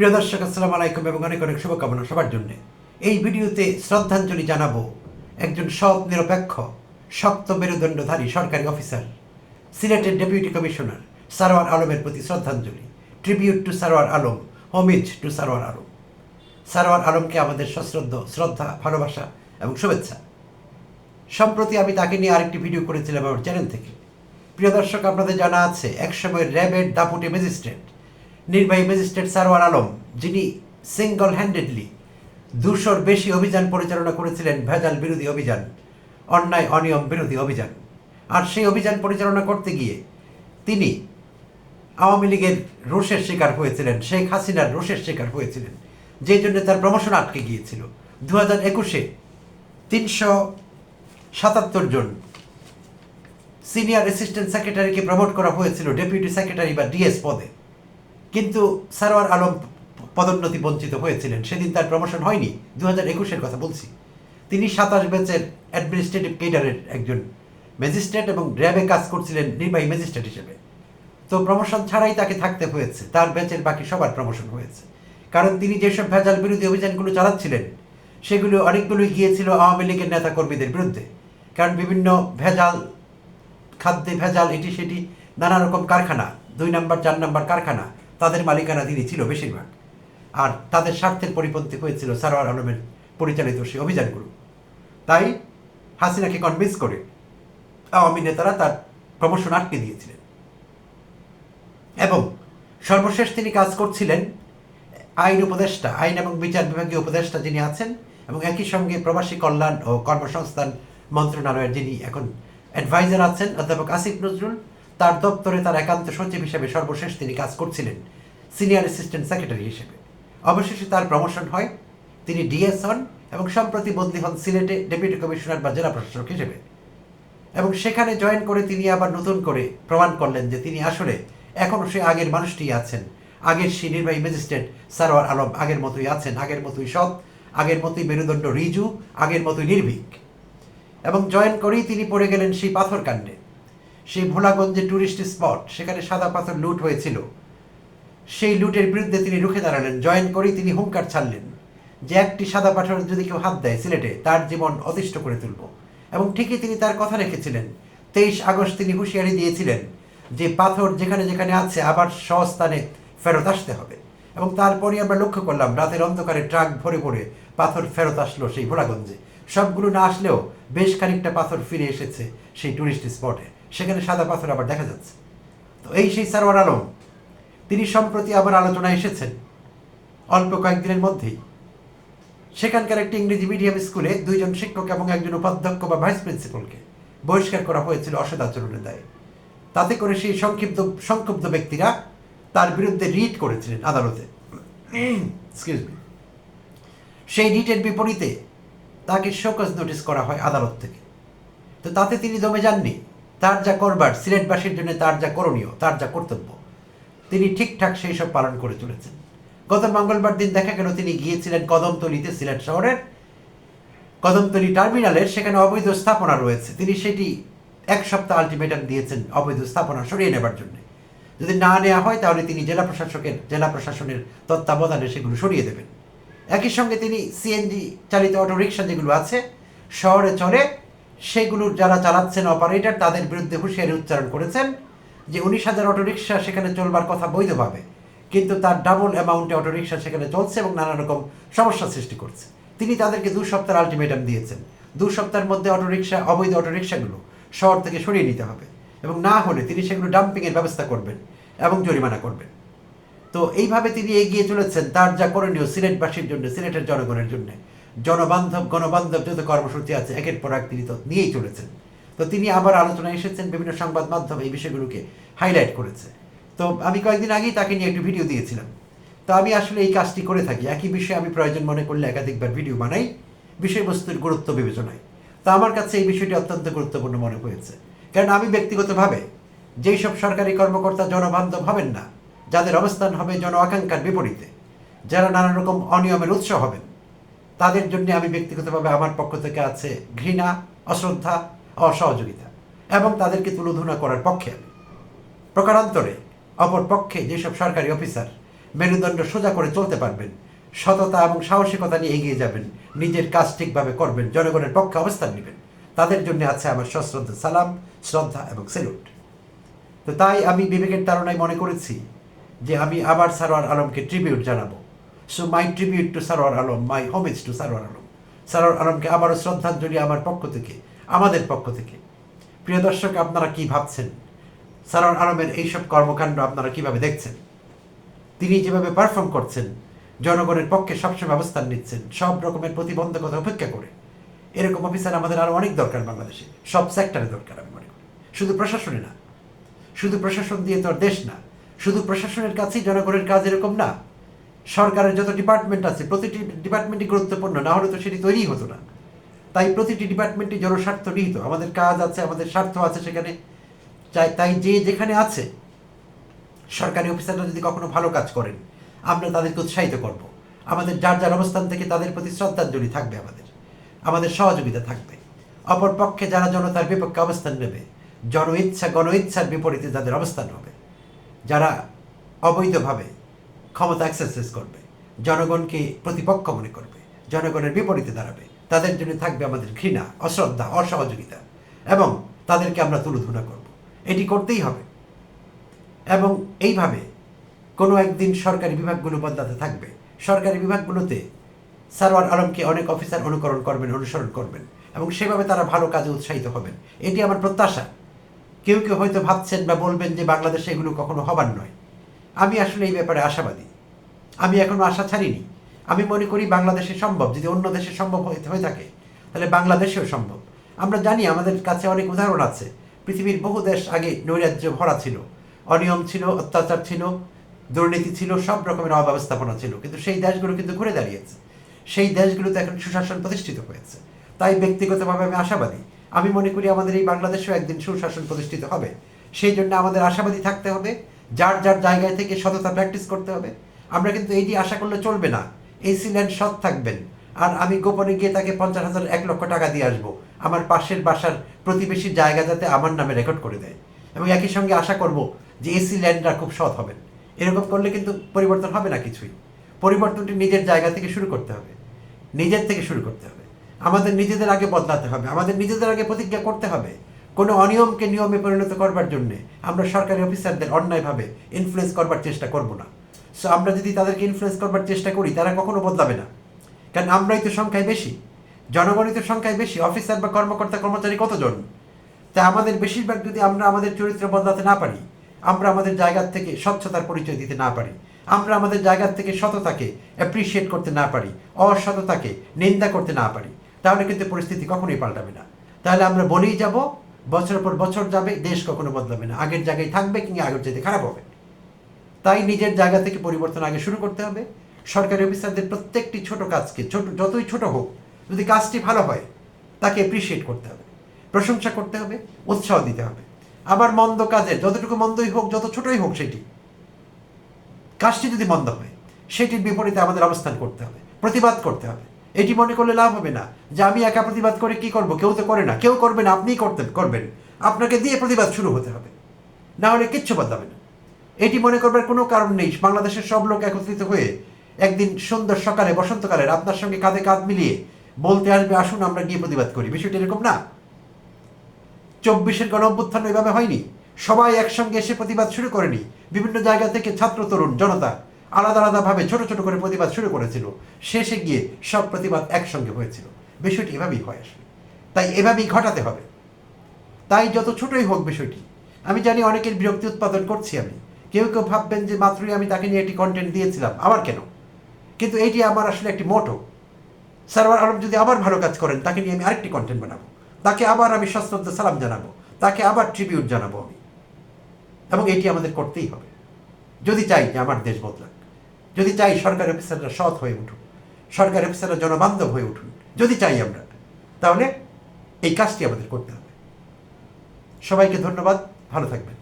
প্রিয় দর্শক, আসসালামু আলাইকুম এবং অনেক অনেক শুভকামনা সবার জন্য। এই ভিডিওতে শ্রদ্ধাঞ্জলি জানাব একজন সৎ নিরপেক্ষ শক্ত মেরুদণ্ডধারী সরকারি অফিসার, সিলেটের ডেপুটি কমিশনার সারোয়ার আলমের প্রতি শ্রদ্ধাঞ্জলি। Tribute to Sarwar Alam, homage to Sarwar Alam. Sarwar আলমকে আমাদের সশ্রদ্ধ, শ্রদ্ধা, ভালোবাসা এবং শুভেচ্ছা। সম্প্রতি আমি তাকে নিয়ে আরেকটি ভিডিও করেছিলাম আমার চ্যানেল থেকে। প্রিয় দর্শক, আপনাদের জানা আছে, একসময় র্যাবের দাপুটে ম্যাজিস্ট্রেট নির্বাহী ম্যাজিস্ট্রেট সারোয়ার আলম, যিনি সিঙ্গল হ্যান্ডেডলি দুশোর বেশি অভিযান পরিচালনা করেছিলেন ভেজাল বিরোধী অভিযান, অন্যায় অনিয়ম বিরোধী অভিযান। আর সেই অভিযান পরিচালনা করতে গিয়ে তিনি আওয়ামী লীগের রোষের শিকার হয়েছিলেন, শেখ হাসিনার রোষের শিকার হয়েছিলেন, যে জন্য তার প্রমোশন আটকে গিয়েছিল। দু হাজার একুশে তিনশো সাতাত্তর জন সিনিয়র অ্যাসিস্ট্যান্ট সেক্রেটারিকে প্রমোট করা হয়েছিল ডেপুটি সেক্রেটারি বা ডিএস পদে। কিন্তু সারোয়ার আলম পদোন্নতি বঞ্চিত হয়েছিলেন। সেদিন তার প্রমোশন হয়নি। দু হাজার একুশের কথা বলছি। তিনি সাতাশ ব্যাচের অ্যাডমিনিস্ট্রেটিভ কেডারের একজন ম্যাজিস্ট্রেট এবং র্যাবে কাজ করছিলেন নির্বাহী ম্যাজিস্ট্রেট হিসেবে। তো প্রমোশন ছাড়াই তাকে থাকতে হয়েছে। তার ব্যাচের বাকি সবার প্রমোশন হয়েছে। কারণ তিনি যেসব ভেজাল বিরোধী অভিযানগুলো চালাচ্ছিলেন, সেগুলো অনেকগুলোই গিয়েছিল আওয়ামী লীগের নেতা কর্মীদের বিরুদ্ধে। কারণ বিভিন্ন ভেজাল, খাদ্যে ভেজাল, এটি সেটি, নানা রকম কারখানা, দুই নাম্বার, চার নাম্বার কারখানা তাদের মালিকানা তিনি ছিল বেশিরভাগ। আর তাদের স্বার্থের পরিপন্থী হয়েছিল সারোয়ার আলমের পরিচালিত সেই অভিযানগুলো। তাই হাসিনাকে কনভিন্স করে আওয়ামী নেতারা তার প্রমোশন আটকে দিয়েছিলেন। এবং সর্বশেষ তিনি কাজ করছিলেন আইন উপদেষ্টা, আইন এবং বিচার বিভাগীয় উপদেষ্টা যিনি আছেন এবং একই সঙ্গে প্রবাসী কল্যাণ ও কর্মসংস্থান মন্ত্রণালয়ের যিনি এখন অ্যাডভাইজার আছেন, অধ্যাপক আসিফ নজরুল তার দপ্তরে তার একান্ত সচিব হিসেবে সর্বশেষ তিনি কাজ করছিলেন, সিনিয়র অ্যাসিস্ট্যান্ট সেক্রেটারি হিসেবে। অবশেষে তার প্রমোশন হয়, তিনি ডিএস হন এবং সম্প্রতি বদলি হন সিলেটে ডেপুটি কমিশনার বা জেলা প্রশাসক হিসেবে। এবং সেখানে জয়েন করে তিনি আবার নতুন করে প্রমাণ করলেন যে তিনি আসলে এখনও সে আগের মানুষটিই আছেন। আগের সেই নির্বাহী ম্যাজিস্ট্রেট সারোয়ার আলম, আগের মতোই আছেন, আগের মতোই সৎ, আগের মতোই মেরুদণ্ড রিজু, আগের মতোই নির্ভীক। এবং জয়েন করেই তিনি পড়ে গেলেন সেই পাথর কাণ্ডে সেই ভোলাগঞ্জে ট্যুরিস্ট স্পট সেখানে সাদা পাথর লুট হয়েছিল। সেই লুটের বিরুদ্ধে তিনি রুখে দাঁড়ালেন, জয়েন করেই তিনি হুঙ্কার ছাড়লেন যে একটি সাদা পাথর যদি কেউ হাত দেয় সিলেটে, তার জীবন অতিষ্ঠ করে তুলব। এবং ঠিকই তিনি তার কথা রেখেছিলেন। তেইশ আগস্ট তিনি হুঁশিয়ারি দিয়েছিলেন যে পাথর যেখানে যেখানে আছে, আবার স্বস্থানে ফেরত আসতে হবে। এবং তারপরে আমরা লক্ষ্য করলাম, রাতের অন্ধকারে ট্রাক ভরে ভরে পাথর ফেরত আসলো সেই ভোলাগঞ্জে। সবগুলো না আসলেও বেশ খানিকটা পাথর ফিরে এসেছে সেই টুরিস্ট স্পটে সেখানে সাদা পাথর আবার দেখা যাচ্ছে। তো এই সেই সারোয়ার আলম, তিনি সম্প্রতি আবার আলোচনায় এসেছেন, অল্প কয়েকদিনের মধ্যেই। সেখানকার একটি ইংরেজি মিডিয়াম স্কুলে দুইজন শিক্ষক এবং একজন উপাধ্যক্ষ বা ভাইস প্রিন্সিপালকে বহিষ্কার করা হয়েছিল অসৎ আচরণের দায়ে। তাতে করে সেই সংক্ষিপ্ত, সংক্ষুব্ধ ব্যক্তিরা তার বিরুদ্ধে রিট করেছিলেন আদালতে। সেই রিটের বিপরীতে তাকে শোকজ নোটিশ করা হয় আদালত থেকে। তো তাতে তিনি দমে যাননি। তার যা করবার, সিলেটবাসীর জন্য তার যা করণীয়, তার যা কর্তব্য, তিনি ঠিকঠাক সেই সব পালন করে চলেছেন। গত মঙ্গলবার দিন দেখা গেল তিনি গিয়েছিলেন কদমতলিতে সিলেট শহরের কদমতলি টার্মিনালের, সেখানে অবৈধ স্থাপনা রয়েছে। তিনি সেটি এক সপ্তাহ আলটিমেটাম দিয়েছেন অবৈধ স্থাপনা সরিয়ে নেবার জন্য। যদি না নেওয়া হয়, তাহলে তিনি জেলা প্রশাসকের, জেলা প্রশাসনের তত্ত্বাবধানে সেগুলো সরিয়ে দেবেন। একই সঙ্গে তিনি সিএনজি চালিত অটোরিকশা যেগুলো আছে, শহরে চলে সেগুলোর যারা চালাচ্ছেন অপারেটর তাদের বিরুদ্ধে হুঁশিয়ারি উচ্চারণ করেছেন যে উনিশ হাজার অটোরিকশা সেখানে চলবার কথা বৈধভাবে, কিন্তু তার ডাবল অ্যামাউন্টে অটোরিকশা সেখানে চলছে এবং নানা রকম সমস্যা সৃষ্টি করছে। তিনি তাদেরকে দু সপ্তাহের আলটিমেটাম দিয়েছেন, দু সপ্তাহের মধ্যে অটোরিকশা, অবৈধ অটোরিকশাগুলো শহর থেকে সরিয়ে নিতে হবে এবং না হলে তিনি সেগুলো ডাম্পিংয়ের ব্যবস্থা করবেন এবং জরিমানা করবেন। তো এইভাবে তিনি এগিয়ে চলেছেন তার যা করণীয় সিলেটবাসীর জন্য, সিলেটের জনগণের জন্য। জনবান্ধব, গণবান্ধব যত কর্মসূচি আছে, একের পর এক তিনি নিয়েই চলেছেন। তো তিনি আবার আলোচনায় এসেছেন, বিভিন্ন সংবাদ মাধ্যম এই বিষয়গুলোকে হাইলাইট করেছে। তো আমি কয়েকদিন আগেই তাকে নিয়ে একটি ভিডিও দিয়েছিলাম। তো আমি আসলে এই কাজটি করে থাকি। একই বিষয়ে আমি প্রয়োজন মনে করলে একাধিকবার ভিডিও বানাই, বিষয়বস্তুর গুরুত্ব বিবেচনায়। তো আমার কাছে এই বিষয়টি অত্যন্ত গুরুত্বপূর্ণ মনে হয়েছে। কারণ আমি ব্যক্তিগতভাবে যেই সব সরকারি কর্মকর্তা জনবান্ধব হবেন না, যাদের অবস্থান হবে জন আকাঙ্ক্ষার বিপরীতে, যারা নানা রকম অনিয়মের উৎস হবেন তাদের জন্য আমি ব্যক্তিগতভাবে আমার পক্ষ থেকে আছে ঘৃণা, অশ্রদ্ধা, অসহযোগিতা এবং তাদেরকে তুলোধুনা করার পক্ষে আমি। প্রকারান্তরে অপর পক্ষে যেসব সরকারি অফিসার মেরুদণ্ড সোজা করে চলতে পারবেন, সততা এবং সাহসিকতা নিয়ে এগিয়ে যাবেন, নিজের কাজ ঠিকভাবে করবেন, জনগণের পক্ষে অবস্থান নেবেন, তাদের জন্য আছে আমার সশ্রদ্ধ সালাম, শ্রদ্ধা এবং সেলুট। তো তাই আমি বিবেকের তারণায় মনে করেছি যে আমি আবার সারোয়ার আলমকে ট্রিবিউট জানাব। So my tribute to Sarwar Alam my homage to Sarwar Alam Sarwar আলমকে আবারও শ্রদ্ধাঞ্জলি আমার পক্ষ থেকে, আমাদের পক্ষ থেকে। প্রিয় দর্শক, আপনারা কি ভাবছেন? সারোয়ার আলমের এইসব কর্মকাণ্ড আপনারা কীভাবে দেখছেন? তিনি যেভাবে পারফর্ম করছেন, জনগণের পক্ষে সবসময় অবস্থান নিচ্ছেন, সব রকমের প্রতিবন্ধকতা উপেক্ষা করে। এরকম অফিসার আমাদের আরও অনেক দরকার বাংলাদেশে, সব সেক্টরে দরকার আমি মনে করি। শুধু প্রশাসনে না, শুধু প্রশাসন দিয়ে তো দেশ না, শুধু প্রশাসনের কাছেই জনগণের কাজ এরকম না। সরকারের যত ডিপার্টমেন্ট আছে, প্রতিটি ডিপার্টমেন্টই গুরুত্বপূর্ণ, না হলে তো সেটি তৈরি হতো না। তাই প্রতিটি ডিপার্টমেন্টই জনস্বার্থ নিহিত। আমাদের কাজ আছে, আমাদের স্বার্থ আছে সেখানে। তাই যে যেখানে আছে, সরকারি অফিসাররা যদি কখনো ভালো কাজ করেন, আমরা তাদেরকে উৎসাহিত করব। আমাদের যার যার অবস্থান থেকে তাদের প্রতি শ্রদ্ধাঞ্জলি থাকবে আমাদের। আমাদের সহযোগিতা থাকবে। অপর পক্ষে যারা জনতার বিপক্ষে অবস্থান নেবে জন ইচ্ছা গণ ইচ্ছার বিপরীতে যাদের অবস্থান হবে। যারা অবৈধভাবে ক্ষমতা এক্সারসাইজ করবে। জনগণকে প্রতিপক্ষ মনে করবে। জনগণের বিপরীতে দাঁড়াবে। তাদের জন্য থাকবে আমাদের ঘৃণা, অশ্রদ্ধা, অসহযোগিতা এবং তাদেরকে আমরা তুলধুনা করব। এটি করতেই হবে। এবং এইভাবে কোনো একদিন সরকারি বিভাগগুলো বদলাতে থাকবে। সরকারি বিভাগগুলোতে সারওয়ার আলমকে অনেক অফিসার অনুকরণ করবেন, অনুসরণ করবেন এবং সেভাবে তারা ভালো কাজে উৎসাহিত হবেন। এটি আমার প্রত্যাশা। কেউ কেউ হয়তো ভাবছেন বা বলবেন যে বাংলাদেশে এগুলো কখনো হবার নয়। আমি আসলে এই ব্যাপারে আশাবাদী। আমি এখনও আশা ছাড়িনি। আমি মনে করি বাংলাদেশে সম্ভব, যদি অন্য দেশে সম্ভব হয়ে থাকে, তাহলে বাংলাদেশেও সম্ভব। আমরা জানি আমাদের কাছে অনেক উদাহরণ আছে। পৃথিবীর বহু দেশ আগে নৈরাজ্য ভরা ছিল। অনিয়ম ছিল, অত্যাচার ছিল, দুর্নীতি ছিল, সব রকমের অব্যবস্থাপনা ছিল। কিন্তু সেই দেশগুলো কিন্তু ঘুরে দাঁড়িয়েছে। সেই দেশগুলোতে এখন সুশাসন প্রতিষ্ঠিত হয়েছে। তাই ব্যক্তিগতভাবে আমি আশাবাদী। আমি মনে করি আমাদের এই বাংলাদেশেও একদিন সুশাসন প্রতিষ্ঠিত হবে। সেই জন্য আমাদের আশাবাদী থাকতে হবে। যার যার জায়গায় থেকে সততা প্র্যাকটিস করতে হবে। আমরা কিন্তু এইটি আশা করলে চলবে না। এই সিল্যান্ড সৎ থাকবেন। আর আমি গোপনে গিয়ে তাকে পঞ্চাশ হাজার এক লক্ষ টাকা দিয়ে আসব। আমার পাশের বাসার প্রতিবেশীর জায়গা যাতে আমার নামে রেকর্ড করে দেয়। এবং একই সঙ্গে আশা করব যে এসি ল্যান্ডরা খুব সৎ হবেন। এরকম করলে কিন্তু পরিবর্তন হবে না কিছুই। পরিবর্তনটি নিজের জায়গা থেকে শুরু করতে হবে। নিজের থেকে শুরু করতে হবে। আমাদের নিজেদের আগে বদলাতে হবে। আমাদের নিজেদের আগে প্রতিজ্ঞা করতে হবে। কোনো অনিয়মকে নিয়মে পরিণত করবার জন্যে আমরা সরকারি অফিসারদের অন্যায়ভাবে ইনফ্লুয়েন্স করবার চেষ্টা করব না। সো আমরা যদি তাদেরকে ইনফ্লুয়েন্স করবার চেষ্টা করি, তারা কখনো বদলাবে না। কারণ আমরাই তো সংখ্যায় বেশি। জনগণই তো সংখ্যায় বেশি। অফিসার বা কর্মকর্তা, কর্মচারী কতজন? তা আমাদের বেশিরভাগ যদি আমরা আমাদের চরিত্র বদলাতে না পারি, আমরা আমাদের জায়গার থেকে স্বচ্ছতার পরিচয় দিতে না পারি, আমরা আমাদের জায়গার থেকে সততাকে অ্যাপ্রিসিয়েট করতে না পারি, অসততাকে নিন্দা করতে না পারি, তাহলে কিন্তু পরিস্থিতি কখনোই পাল্টাবে না। তাহলে আমরা বলেই যাব, বছরের পর বছর যাবে, দেশ কখনো বদলাবে না। আগের জায়গায় থাকবে কিংবা আগের চাইতে খারাপ হবে। তাই নিজের জায়গা থেকে পরিবর্তন আগে শুরু করতে হবে। সরকারি অফিসারদের প্রত্যেকটি ছোট কাজকে ছোট, যতই ছোট হোক, যদি কাজটি ভালো হয়, তাকে অ্যাপ্রিসিয়েট করতে হবে। প্রশংসা করতে হবে, উৎসাহ দিতে হবে। আবার মন্দ কাজের, যতটুকু মন্দই হোক, যত ছোটই হোক সেটি। কাজটি যদি মন্দ হয়, সেটির বিপরীতে আমাদের অবস্থান করতে হবে, প্রতিবাদ করতে হবে। এটি মনে করলে লাভ হবে না যে আমি একা প্রতিবাদ করে কি করব, কেউ তো করে না, কেউ করবে না, আপনিই করতে করবেন। আপনাকে দিয়ে প্রতিবাদ শুরু হতে হবে। না হলে কিচ্ছু বদলাবে না। এটি মনে করবার কোনো কারণ নেই। বাংলাদেশের সব লোক একত্রিত হয়ে একদিন সুন্দর সকালে বসন্তকালের আপনার সঙ্গে কাঁধে কাঁধ মিলিয়ে বলতে আসবে, আসুন, আমরা গিয়ে প্রতিবাদ করি। বিষয়টি এরকম না। চব্বিশের গণ অভ্যুত্থান এভাবে হয়নি। সবাই একসঙ্গে এসে প্রতিবাদ শুরু করেনি। বিভিন্ন জায়গা থেকে ছাত্র, তরুণ, জনতা আলাদা আলাদাভাবে ছোট ছোট করে প্রতিবাদ শুরু করেছিল। শেষে গিয়ে সব প্রতিবাদ একসঙ্গে হয়েছিল। বিষয়টি এভাবেই হয় আসলে। তাই এভাবেই ঘটাতে হবে। তাই যত ছোটই হোক বিষয়টি, আমি জানি অনেকের বিরক্তি উৎপাদন করছি আমি। কেউ কেউ ভাববেন যে মাত্রই আমি তাকে নিয়ে একটি কন্টেন্ট দিয়েছিলাম। আবার কেন? কিন্তু এটি আমার আসলে একটি মোটো সারওয়ার আলম যদি আবার ভালো কাজ করেন, তাকে নিয়ে আমি আরেকটি কন্টেন্ট বানাবো। তাকে আবার আমি সশ্রদ্ধ সালাম জানাব। তাকে আবার ট্রিবিউট জানাব আমি। এবং এটি আমাদের করতেই হবে। যদি চাই যে আমার দেশ বদলাক, যদি চাই সরকারি অফিসাররা সৎ হয়ে উঠুন সরকারি অফিসাররা জনবান্ধব হয়ে উঠুন যদি চাই আমরা, তাহলে এই কাজটি আমাদের করতে হবে। সবাইকে ধন্যবাদ। ভালো থাকবেন।